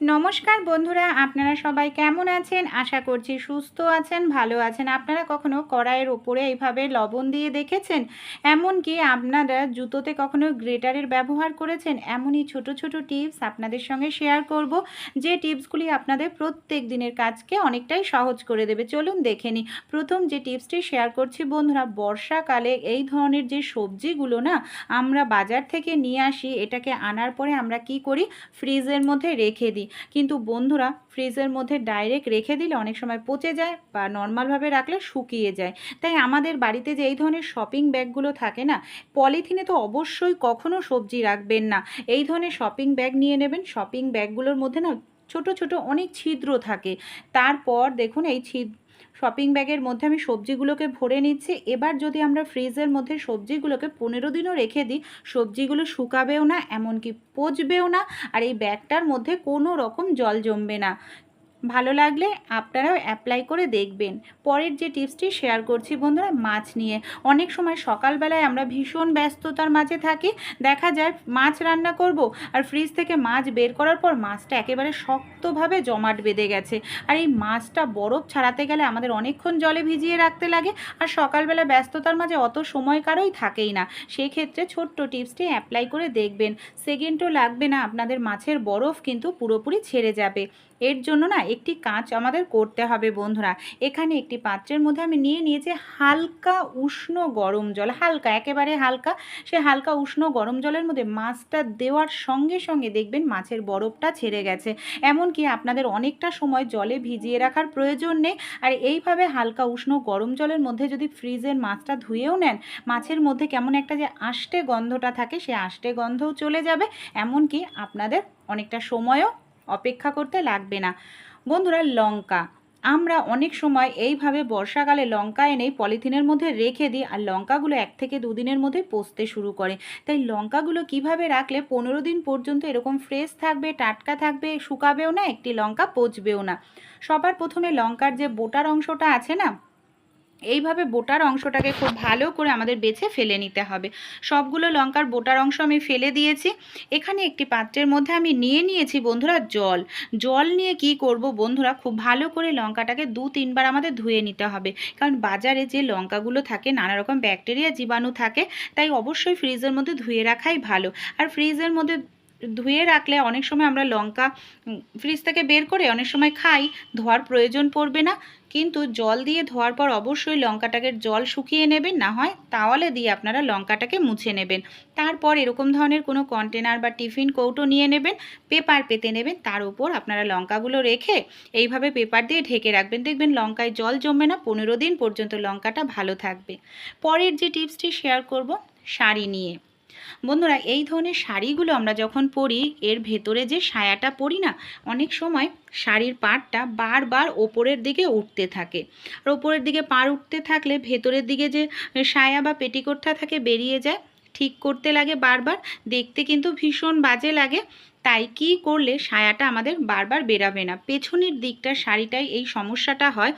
নমস্কার বন্ধুরা, আপনারা সবাই কেমন আছেন? আশা করছি সুস্থ আছেন, ভালো আছেন। আপনারা কখনো কড়াইয়ের ওপরে এইভাবে লবণ দিয়ে দেখেছেন? এমনকি আপনারা জুতোতে কখনো গ্রেটারের ব্যবহার করেছেন? এমনই ছোট ছোট টিপস আপনাদের সঙ্গে শেয়ার করব, যে টিপসগুলি আপনাদের প্রত্যেক দিনের কাজকে অনেকটাই সহজ করে দেবে। চলুন দেখে নিই। প্রথম যে টিপসটি শেয়ার করছি বন্ধুরা, বর্ষাকালে এই ধরনের যে সবজিগুলো না আমরা বাজার থেকে নিয়ে আসি, এটাকে আনার পরে আমরা কি করি? ফ্রিজের মধ্যে রেখে দিই। কিন্তু বন্ধুরা, ফ্রিজের মধ্যে ডাইরেক্ট রেখে দিলে অনেক সময় পচে যায় বা নর্মালভাবে রাখলে শুকিয়ে যায়। তাই আমাদের বাড়িতে যে এই ধরনের শপিং ব্যাগগুলো থাকে না পলিথিনে তো অবশ্যই কখনও সবজি রাখবেন না। এই ধরনের শপিং ব্যাগ নিয়ে নেবেন। শপিং ব্যাগগুলোর মধ্যে না ছোট ছোট অনেক ছিদ্র থাকে। তারপর দেখুন, এই ছিদ্র শপিং ব্যাগের মধ্যে আমি সবজিগুলোকে ভরে নিচ্ছি। এবার যদি আমরা ফ্রিজের মধ্যে সবজিগুলোকে পনেরো দিনও রেখে দিই, সবজিগুলো শুকাবেও না, এমনকি পচবেও না, আর এই ব্যাগটার মধ্যে কোনো রকম জল জমবে না। ভালো লাগলে আপনারাও অ্যাপ্লাই করে দেখবেন। পরের যে টিপসটি শেয়ার করছি বন্ধুরা, মাছ নিয়ে। অনেক সময় সকালবেলায় আমরা ভীষণ ব্যস্ততার মাঝে থাকি, দেখা যায় মাছ রান্না করব আর ফ্রিজ থেকে মাছ বের করার পর মাছটা একেবারে শক্তভাবে জমাট বেঁধে গেছে। আর এই মাছটা বরফ ছাড়াতে গেলে আমাদের অনেকক্ষণ জলে ভিজিয়ে রাখতে লাগে আর সকালবেলা ব্যস্ততার মাঝে অত সময় কারোই থাকেই না। সেক্ষেত্রে ছোট্ট টিপসটি অ্যাপ্লাই করে দেখবেন। সেকেন্ডও লাগবে না, আপনাদের মাছের বরফ কিন্তু পুরোপুরি ছেড়ে যাবে। এর জন্য না একটি কাঁচ আমাদের করতে হবে বন্ধুরা। এখানে একটি পাত্রের মধ্যে আমি নিয়ে নিয়েছি হালকা উষ্ণ গরম জল, হালকা, একেবারে হালকা। সে হালকা উষ্ণ গরম জলের মধ্যে মাছটা দেওয়ার সঙ্গে সঙ্গে দেখবেন মাছের বরফটা ছেড়ে গেছে। এমনকি আপনাদের অনেকটা সময় জলে ভিজিয়ে রাখার প্রয়োজন নেই। আর এইভাবে হালকা উষ্ণ গরম জলের মধ্যে যদি ফ্রিজের মাছটা ধুয়েও নেন, মাছের মধ্যে কেমন একটা যে আষ্টে গন্ধটা থাকে, সে আষ্টে গন্ধও চলে যাবে। এমনকি আপনাদের অনেকটা সময়ও অপেক্ষা করতে লাগবে না। বন্ধুরা লঙ্কা। আমরা অনেক সময় এইভাবে বর্ষাকালে লঙ্কা এনে পলিথিনের মধ্যে রেখে দিই আর লঙ্কাগুলো এক থেকে দুদিনের মধ্যে পচতে শুরু করে। তাই লঙ্কাগুলো কীভাবে রাখলে পনেরো দিন পর্যন্ত এরকম ফ্রেশ থাকবে, টাটকা থাকবে, শুকাবেও না, একটি লঙ্কা পচবেও না। সবার প্রথমে লঙ্কার যে বোটার অংশটা আছে না এইভাবে বোটার অংশটাকে খুব ভালো করে আমাদের বেছে ফেলে নিতে হবে। সবগুলো লঙ্কার বোটার অংশ আমি ফেলে দিয়েছি। এখানে একটি পাত্রের মধ্যে আমি নিয়ে নিয়েছি বন্ধুরা জল। জল নিয়ে কি করব বন্ধুরা? খুব ভালো করে লঙ্কাটাকে দু তিনবার আমাদের ধুয়ে নিতে হবে। কারণ বাজারে যে লঙ্কাগুলো থাকে নানা রকম ব্যাকটেরিয়া জীবাণু থাকে, তাই অবশ্যই ফ্রিজের মধ্যে ধুয়ে রাখাই ভালো। আর ফ্রিজের মধ্যে ধুয়ে রাখলে অনেক সময় আমরা লঙ্কা ফ্রিজ থেকে বের করে অনেক সময় খাই, ধোয়ার প্রয়োজন পড়বে না। কিন্তু জল দিয়ে ধোয়ার পর অবশ্যই লঙ্কাটাকে জল শুকিয়ে নেবেন, না হয় তাওয়ালে দিয়ে আপনারা লঙ্কাটাকে মুছে নেবেন। তারপর এরকম ধরনের কোনো কন্টেনার বা টিফিন কৌটো নিয়ে নেবেন, পেপার পেতে নেবেন, তার উপর আপনারা লঙ্কাগুলো রেখে এইভাবে পেপার দিয়ে ঢেকে রাখবেন। দেখবেন লঙ্কায় জল জমবে না, পনেরো দিন পর্যন্ত লঙ্কাটা ভালো থাকবে। পরের যে টিপসটি শেয়ার করব, শাড়ি নিয়ে। বন্ধুরা, এই ধরনের শাড়িগুলো আমরা যখন পরি, এর ভেতরে যে সায়াটা পরি না, অনেক সময় শাড়ির পাড়টা বারবার ওপরের দিকে উঠতে থাকে। আর ওপরের দিকে পাড় উঠতে থাকলে ভেতরের দিকে যে সায়া বা পেটিকোটটা থাকে বেরিয়ে যায়, ঠিক করতে লাগে বারবার, দেখতে কিন্তু ভীষণ বাজে লাগে। তাই কি করলে সায়াটা আমাদের বারবার বেরাবে না? পেছনের দিকটা শাড়িটাই এই সমস্যাটা হয়।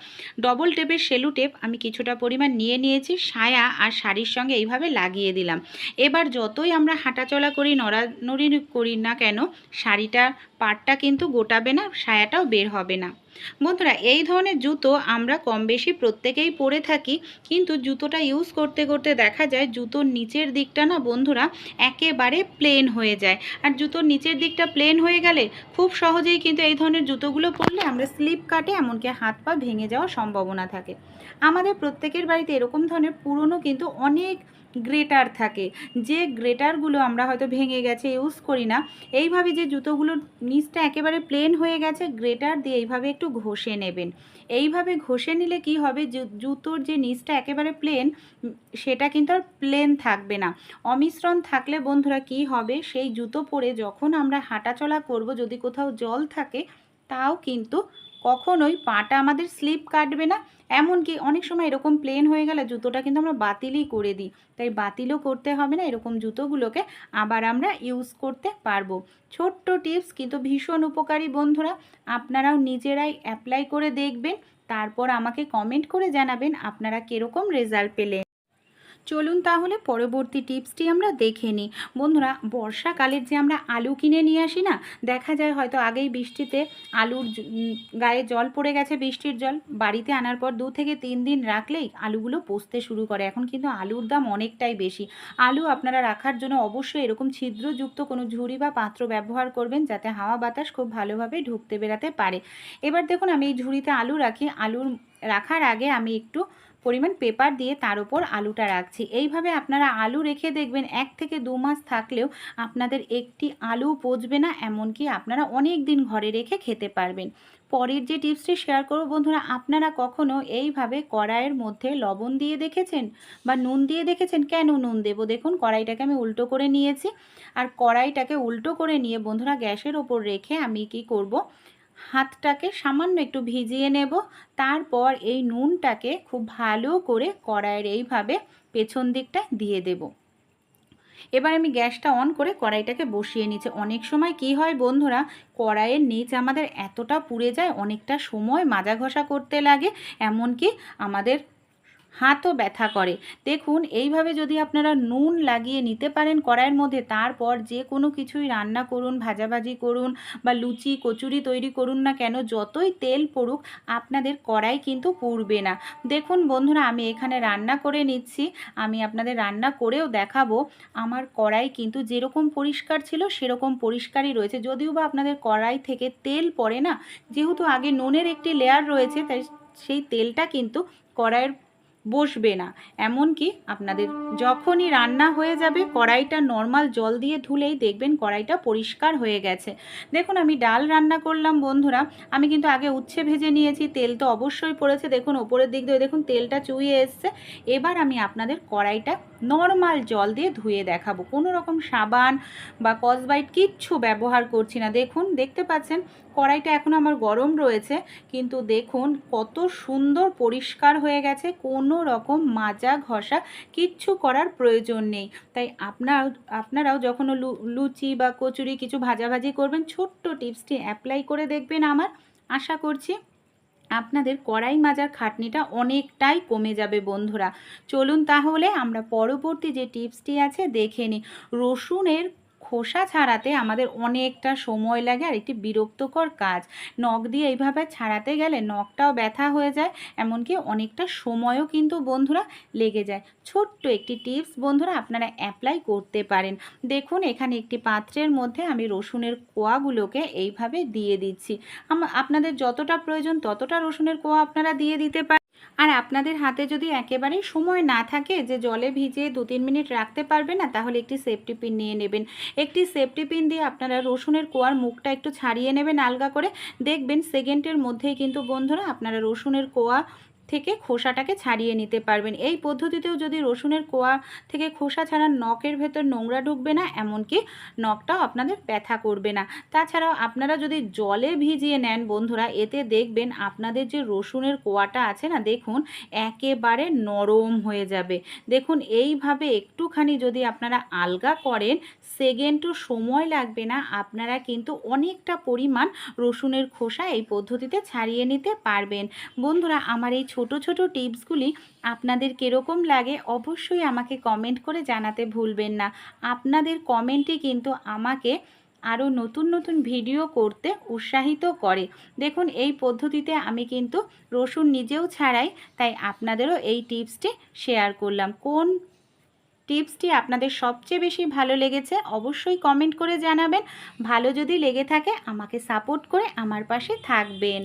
ডবল টেপের সেলু টেপ আমি কিছুটা পরিমাণ নিয়ে নিয়েছি, সায়া আর শাড়ির সঙ্গে এইভাবে লাগিয়ে দিলাম। এবার যতই আমরা হাঁটাচলা করি, নড়ানড়ি করি না কেন, শাড়িটার পাটটা কিন্তু গোটাবে না, সায়াটাও বের হবে না। বন্ধুরা, এই ধরনের জুতো আমরা কম বেশি প্রত্যেকেই পরে থাকি, কিন্তু জুতোটা ইউজ করতে করতে দেখা যায়, জুতোর নিচের দিকটা না বন্ধুরা, একেবারে প্লেন হয়ে যায়। আর জুতোর নিচের দিকটা প্লেন হয়ে গেলে খুব সহজেই কিন্তু এই ধরনের জুতোগুলো পরলে আমরা স্লিপ কাটে, এমনকি হাত পা ভেঙে যাওয়ার সম্ভাবনা থাকে। আমাদের প্রত্যেকের বাড়িতে এরকম ধরনের পুরনো কিন্তু অনেক গ্রেটার থাকে। যে গ্রেটারগুলো আমরা হয়তো ভেঙে গেছে, ইউজ করি না, এইভাবে যে জুতোগুলোর নিচটা একেবারে প্লেন হয়ে গেছে, গ্রেটার দিয়ে এইভাবে একটু ঘষে নেবেন। এইভাবে ঘষে নিলে কি হবে জুতোর যে নিচটা একেবারে প্লেন, সেটা কিন্তু আর প্লেন থাকবে না। অমিশ্রণ থাকলে বন্ধুরা কি হবে, সেই জুতো পরে যখন আমরা হাঁটাচলা করব, যদি কোথাও জল থাকে তাও কিন্তু কখনোই পাটা আমাদের স্লিপ কাটবে না। এমনকি অনেক সময় এরকম প্লেন হয়ে গেলে জুতোটা কিন্তু আমরা বাতিলই করে দিই। তাই বাতিলও করতে হবে না, এরকম জুতোগুলোকে আবার আমরা ইউজ করতে পারব। ছোট্ট টিপস কিন্তু ভীষণ উপকারী বন্ধুরা। আপনারাও নিজেরাই অ্যাপ্লাই করে দেখবেন। তারপর আমাকে কমেন্ট করে জানাবেন আপনারা কীরকম রেজাল্ট পেলেন। চলুন তাহলে পরবর্তী টিপসটি আমরা দেখে নিই। বন্ধুরা, বর্ষাকালের যে আমরা আলু কিনে নিয়ে আসি না, দেখা যায় হয়তো আগেই বৃষ্টিতে আলুর গায়ে জল পড়ে গেছে বৃষ্টির জল। বাড়িতে আনার পর দু থেকে তিন দিন রাখলেই আলুগুলো পচতে শুরু করে। এখন কিন্তু আলুর দাম অনেকটাই বেশি। আলু আপনারা রাখার জন্য অবশ্যই এরকম ছিদ্রযুক্ত কোনো ঝুড়ি বা পাত্র ব্যবহার করবেন, যাতে হাওয়া বাতাস খুব ভালোভাবে ঢুকতে বেরাতে পারে। এবার দেখুন, আমি এই ঝুড়িতে আলু রাখি। আলুর রাখার আগে আমি একটু পরিমাণ পেপার দিয়ে তার উপর আলুটা রাখছি। এইভাবে আপনারা আলু রেখে দেখবেন, এক থেকে দু মাস থাকলেও আপনাদের একটি আলু পচবে না, এমনকি আপনারা অনেক দিন ঘরে রেখে খেতে পারবেন। পরের যে টিপসটি শেয়ার করব বন্ধুরা, আপনারা কখনো এইভাবে কড়াইয়ের মধ্যে লবণ দিয়ে দেখেছেন বা নুন দিয়ে দেখেছেন? কেন নুন দেবো? দেখুন, কড়াইটাকে আমি উল্টো করে নিয়েছি। আর কড়াইটাকে উল্টো করে নিয়ে বন্ধুরা, গ্যাসের ওপর রেখে আমি কি করব? হাতটাকে সামান্য একটু ভিজিয়ে নেব। তারপর এই নুনটাকে খুব ভালো করে কড়াইয়ের এইভাবে পেছন দিকটা দিয়ে দেব। এবার আমি গ্যাসটা অন করে কড়াইটাকে বসিয়ে নিচ্ছি। অনেক সময় কি হয় বন্ধুরা, কড়াইয়ের নিচ আমাদের এতটা পুড়ে যায়, অনেকটা সময় মাজা ঘষা করতে লাগে, এমনকি আমাদের হাতও ব্যথা করে। দেখুন, এইভাবে যদি আপনারা নুন লাগিয়ে নিতে পারেন কড়াইয়ের মধ্যে, তারপর যে কোনো কিছুই রান্না করুন, ভাজাভাজি করুন বা লুচি, কচুরি তৈরি করুন না কেন, যতই তেল পড়ুক, আপনাদের কড়াই কিন্তু পুড়বে না। দেখুন বন্ধুরা, আমি এখানে রান্না করে নিচ্ছি। আমি আপনাদের রান্না করেও দেখাবো। আমার কড়াই কিন্তু যেরকম পরিষ্কার ছিল, সেরকম পরিষ্কারই রয়েছে। যদিও বা আপনাদের কড়াই থেকে তেল পড়ে না, যেহেতু আগে নুনের একটি লেয়ার রয়েছে, তাই সেই তেলটা কিন্তু কড়াইয়ের বসবে না। এমনকি আপনাদের যখনই রান্না হয়ে যাবে, কড়াইটা নর্মাল জল দিয়ে ধুলেই দেখবেন কড়াইটা পরিষ্কার হয়ে গেছে। দেখুন, আমি ডাল রান্না করলাম বন্ধুরা। আমি কিন্তু আগে উচ্ছে ভেজে নিয়েছি, তেল তো অবশ্যই পড়েছে। দেখুন, ওপরের দিক দিয়ে দেখুন, তেলটা চুইয়ে এসছে। এবার আমি আপনাদের কড়াইটা নর্মাল জল দিয়ে ধুয়ে দেখাবো। কোনো রকম সাবান বা কসবাইট কিচ্ছু ব্যবহার করছি না। দেখুন, দেখতে পাচ্ছেন, কড়াইটা এখন আমার গরম রয়েছে, কিন্তু দেখুন কত সুন্দর পরিষ্কার হয়ে গেছে, কোনো রকম মাজা ঘষা কিচ্ছু করার প্রয়োজন নেই। তাই আপনার, আপনারাও যখন লুচি বা কচুরি কিছু ভাজাভাজি করবেন, ছোট্ট টিপসটি অ্যাপ্লাই করে দেখবেন আমার। আশা করছি আপনাদের কড়াই মাজার খাটনিটা অনেকটাই কমে যাবে বন্ধুরা। চলুন তাহলে আমরা পরবর্তী যে টিপসটি আছে দেখে নিই। রসুনের খোসা ছাড়াতে আমাদের অনেকটা সময় লাগে আর একটি বিরক্তকর কাজ। নখ দিয়ে এইভাবে ছাড়াতে গেলে নখটাও ব্যথা হয়ে যায়, এমনকি অনেকটা সময়ও কিন্তু বন্ধুরা লেগে যায়। ছোট্ট একটি টিপস বন্ধুরা আপনারা অ্যাপ্লাই করতে পারেন। দেখুন, এখানে একটি পাত্রের মধ্যে আমি রসুনের কোয়াগুলোকে এইভাবে দিয়ে দিচ্ছি। আপনাদের যতটা প্রয়োজন ততটা রসুনের কোয়া আপনারা দিয়ে দিতে পারেন। আর আপনাদের হাতে যদি একেবারে সময় না থাকে যে জলে ভিজিয়ে দু তিন মিনিট রাখতে পারবে না, তাহলে একটি সেফটি পিন নিয়ে নেবেন। একটি সেফটি পিন দিয়ে আপনারা রসুনের কোয়ার মুখটা একটু ছাড়িয়ে নেবেন আলগা করে। দেখবেন সেকেন্ডের মধ্যেই কিন্তু বন্ধুরা আপনারা রসুনের কোয়া থেকে খোসাটাকে ছাড়িয়ে নিতে পারবেন। এই পদ্ধতিতেও যদি রসুনের কোয়া থেকে খোসা ছাড়া নখের ভেতর নোংরা ঢুকবে না, এমনকি নখটাও আপনাদের ব্যথা করবে না। তাছাড়াও আপনারা যদি জলে ভিজিয়ে নেন বন্ধুরা, এতে দেখবেন আপনাদের যে রসুনের কোয়াটা আছে না, দেখুন একেবারে নরম হয়ে যাবে। দেখুন, এইভাবে একটুখানি যদি আপনারা আলগা করেন সেকেন্ডও সময় লাগবে না, আপনারা কিন্তু অনেকটা পরিমাণ রসুনের খোসা এই পদ্ধতিতে ছাড়িয়ে নিতে পারবেন। বন্ধুরা, আমার এই ছোট ছোট টিপসগুলি আপনাদের কীরকম লাগে অবশ্যই আমাকে কমেন্ট করে জানাতে ভুলবেন না। আপনাদের কমেন্টই কিন্তু আমাকে আরও নতুন নতুন ভিডিও করতে উৎসাহিত করে। দেখুন, এই পদ্ধতিতে আমি কিন্তু রসুন নিজেও ছাড়াই, তাই আপনাদেরও এই টিপসটি শেয়ার করলাম। কোন টিপসটি আপনাদের সবচেয়ে বেশি ভালো লেগেছে অবশ্যই কমেন্ট করে জানাবেন। ভালো যদি লেগে থাকে, আমাকে সাপোর্ট করে আমার পাশে থাকবেন।